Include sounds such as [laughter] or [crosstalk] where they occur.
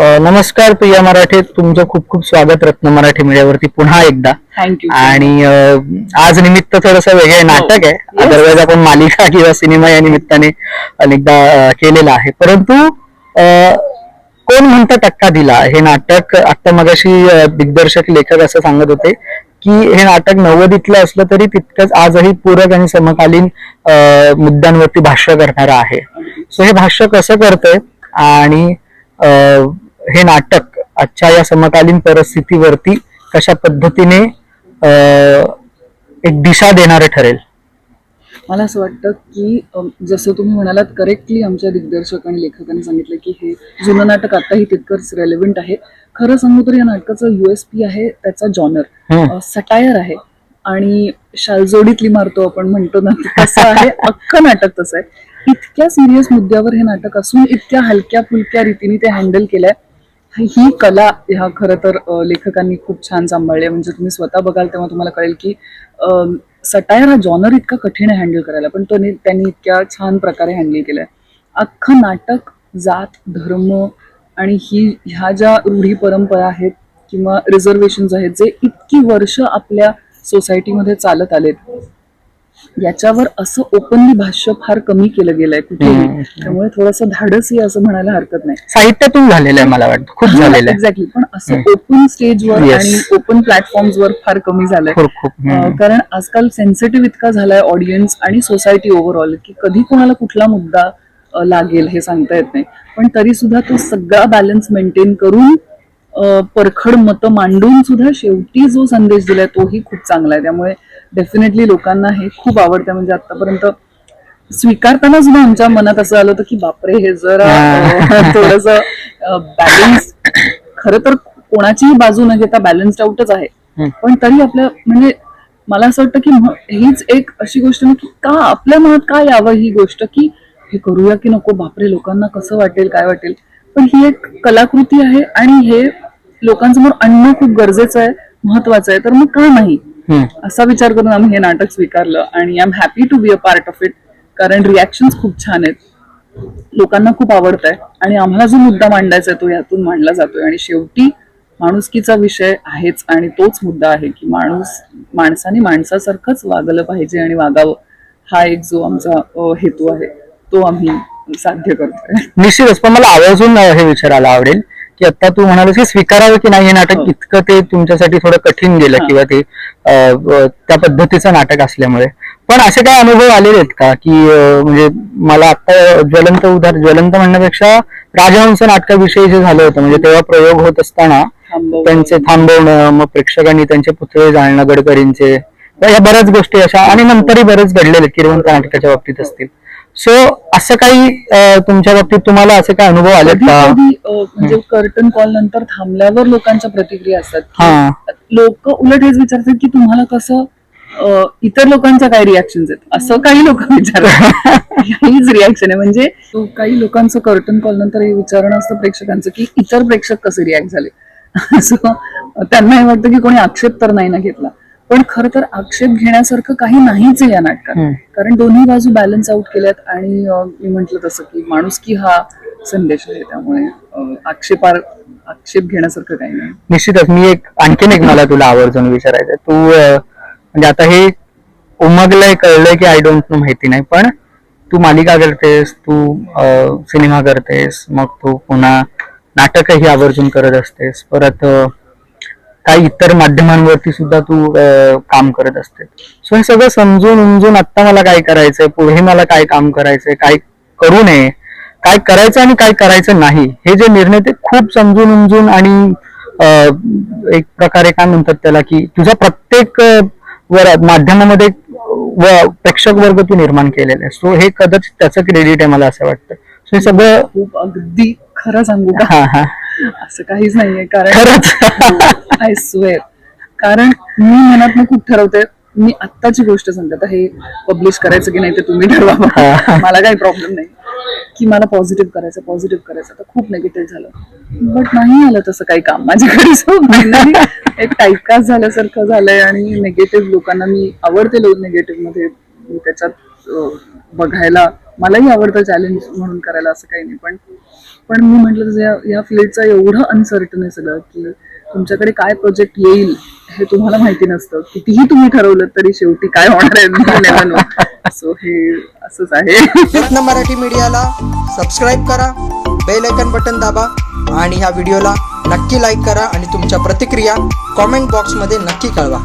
नमस्कार प्रिया मराठी. तुमचं खूप खूप स्वागत रत्न मराठी मीडियावरती पुन्हा एकदा. थँक्यू आणि आज निमित्त थोडस वेगळे नाटक आहे. अदरवाईज आपण मालिका किंवा सिनेमा या निमित्ताने अनेकदा केलेला आहे. परंतु कोण म्हणतं टक्का दिला? हे नाटक आता मगाशी दिग्दर्शक लेखक असं सांगत होते की हे नाटक नव्वदीतलं असलं तरी तितकंच आजही पूरक आणि समकालीन मुद्द्यांवरती भाष्य करणारं आहे. सो हे भाष्य कसं करतंय? आणि अ, हे नाटक आजच्या या समकालीन परिस्थितीवरती कशा पद्धतीने एक दिशा देणारे ठरेल? मला असं वाटतं की जसं तुम्ही म्हणालात करेक्टली आमच्या दिग्दर्शक आणि लेखकांनी सांगितलं की हे जुनं नाटक आताही तितकंच रेलेव्हंट आहे. खरं सांगू तर या नाटकाचं युएसपी आहे त्याचा जॉनर. सटायर आहे. आणि शालजोडीतली मारतो आपण म्हणतो ना तसं आहे अख्खं नाटक तसं आहे. इतक्या सिरियस मुद्द्यावर हे नाटक असून इतक्या हलक्या फुलक्या रीतीने ते हँडल केलंय. ही कला ह्या खरं तर लेखकांनी खूप छान सांभाळली आहे. म्हणजे तुम्ही स्वतः बघाल तेव्हा तुम्हाला कळेल की सटायर हा जॉनर इतका कठीण आहे हँडल करायला पण तो त्यांनी इतक्या छान प्रकारे हँडल केलंय अख्खं नाटक जात धर्म आणि ही ह्या ज्या रूढी परंपरा आहेत किंवा रिझर्वेशन आहेत जे इतकी वर्ष आपल्या सोसायटीमध्ये चालत आलेत याच्यावर असं ओपनली भाष्य फार कमी केलं गेलंय. कुठेही. त्यामुळे थोडंसं धाडसी असं म्हणायला हरकत नाही. साहित्यातून झालेलं आहे मला वाटतं. खूप झालेलं एक्झॅक्टली पण असं ओपन स्टेजवर. आणि ओपन प्लॅटफॉर्म्सवर फार कमी झालंय. कारण आजकाल सेन्सिटिव्ह इतका झालाय ऑडियन्स आणि सोसायटी ओव्हरऑल की कधी कोणाला कुठला मुद्दा लागेल हे सांगता येत नाही. पण तरी सुद्धा तो सगळा बॅलन्स मेंटेन करून परखड मतं मांडून सुद्धा शेवटी जो संदेश दिलाय तोही खूप चांगला आहे. त्यामुळे डेफिनेटली लोकांना हे खूप आवडतं. म्हणजे आतापर्यंत स्वीकारताना सुद्धा आमच्या मनात असं आलं होतं की बापरे हे जर थोडस बॅलन्स खरं तर कोणाचीही बाजू न घेता बॅलन्स्ड आउटच आहे. पण तरी आपल्या म्हणजे मला असं वाटतं की हीच एक अशी गोष्ट ना की का आपल्या मनात का यावं ही गोष्ट की हे करूया की नको बापरे लोकांना कसं वाटेल काय वाटेल. पण ही एक कलाकृती आहे आणि हे लोकांसमोर आणणं खूप गरजेचं आहे महत्वाचं आहे. तर मग का नाही. असा विचार करून आम्ही हे नाटक स्वीकारलं आणि I M happy to be a part of it कारण रिॲक्शन खूप छान आहेत. लोकांना खूप आवडत आहे आणि आम्हाला जो मुद्दा मांडायचा आहे तो यातून मांडला जातोय. आणि शेवटी माणुसकीचा विषय आहेच आणि तोच मुद्दा आहे की माणूस माणसाने माणसासारखंच वागलं पाहिजे आणि वागावं. हा एक जो आमचा हेतू आहे तो आम्ही साध्य करतोय. निश्चितच पण मला आवर्जून हे विचारायला आवडेल. की आता तू म्हणाल की स्वीकारावं की नाही हे नाटक हो. इतकं ते तुमच्यासाठी थोडं कठीण गेलं. किंवा ते त्या पद्धतीचं नाटक असल्यामुळे पण असे काय अनुभव आलेले आहेत का की म्हणजे मला आता ज्वलंत उदार ज्वलंत म्हणण्यापेक्षा राजहंस नाटकाविषयी जे झालं होतं म्हणजे तेव्हा प्रयोग होत असताना. त्यांचे थांबवणं मग प्रेक्षकांनी त्यांचे पुतळे जाळणं गडकरींचे या बऱ्याच गोष्टी अशा आणि नंतरही बरेच घडलेले किरवंत नाटकाच्या बाबतीत असतील सो असं काही तुमच्या बाबतीत तुम्हाला असे काय अनुभव का? अ, म्हणजे कर्टन कॉल नंतर थांबल्यावर लोकांच्या प्रतिक्रिया असतात. हा. लोक उलट हेच विचारतात की तुम्हाला कसं इतर लोकांच्या काय रिॲक्शन आहेत? असं काही लोक विचारतात. हीच रिॲक्शन आहे म्हणजे काही लोकांचं कर्टन कॉल नंतर हे विचारणं असतं प्रेक्षकांचं की इतर प्रेक्षक कसे रिॲक्ट झाले? [laughs] सो त्यांना हे वाटतं की कोणी आक्षेप तर नाही ना घेतला. पण खरं तर आक्षेप घेण्यासारखं काही नाहीच आहे या नाटकात. कारण दोन्ही बाजू बॅलन्स आउट केल्यात आणि मी म्हंटल तसं की माणुसकी हा संदेश आहे त्यामुळे आक्षेपार आक्षेप घेण्यासारखं काही नाही. निश्चितच मी एक आणखीन एक मला तुला आवर्जून विचारायचं तू म्हणजे आता हे उमगलंय कळलंय की आय डोंट नो माहिती नाही पण तू मालिका करतेस तू सिनेमा करतेस मग तू पुन्हा नाटकही आवर्जून करत असतेस परत काही इतर माध्यमांवरती सुद्धा तू काम करत असते. सो हे सगळं समजून उमजून आता मला काय करायचंय पुढे मला काय काम करायचंय काय करू नये काय करायचं आणि काय करायचं नाही हे जे निर्णय ते खूप समजून उमजून आणि एक प्रकारे काय म्हणतात त्याला की तुझ्या प्रत्येक वर माध्यमामध्ये व प्रेक्षक वर्ग तू निर्माण केलेला आहे. सो हे कदाचित त्याचं क्रेडिट आहे मला असं वाटतं. सो हे सगळं खूप अगदी खरं सांगू हा हा. असं काहीच नाहीये कारण आय स्वेअर [laughs] कारण मी मनात खूप ठरवते मी आत्ताची गोष्ट सांगते आता हे पब्लिश करायचं की नाही ते तुम्ही ठरवा मला काही प्रॉब्लेम नाही. की मला पॉझिटिव्ह करायचं पॉझिटिव्ह करायचं. तर खूप निगेटिव्ह झालं. बट नाही आलं तसं काही काम माझ्याकडे. एक टाईपकास्ट झाल्यासारखं झालंय आणि निगेटिव्ह लोकांना मी आवडते लोक निगेटिव्हमध्ये. त्याच्यात बघायला मलाही आवडतं चॅलेंज म्हणून करायला असं काही नाही. पण पण मी म्हटलं तसं या या फील्डचं एवढं अनसर्टन आहे सगळं की तुमच्याकडे काय प्रोजेक्ट येईल हे तुम्हाला माहिती नसतं. कितीही तुम्ही ठरवलं तरी शेवटी काय होणार आहे सो हे असंच आहे. मराठी मीडियाला सबस्क्राईब करा बेल आयकन बटन दाबा आणि ह्या व्हिडिओला नक्की लाईक करा आणि तुमच्या प्रतिक्रिया कॉमेंट बॉक्समध्ये नक्की कळवा.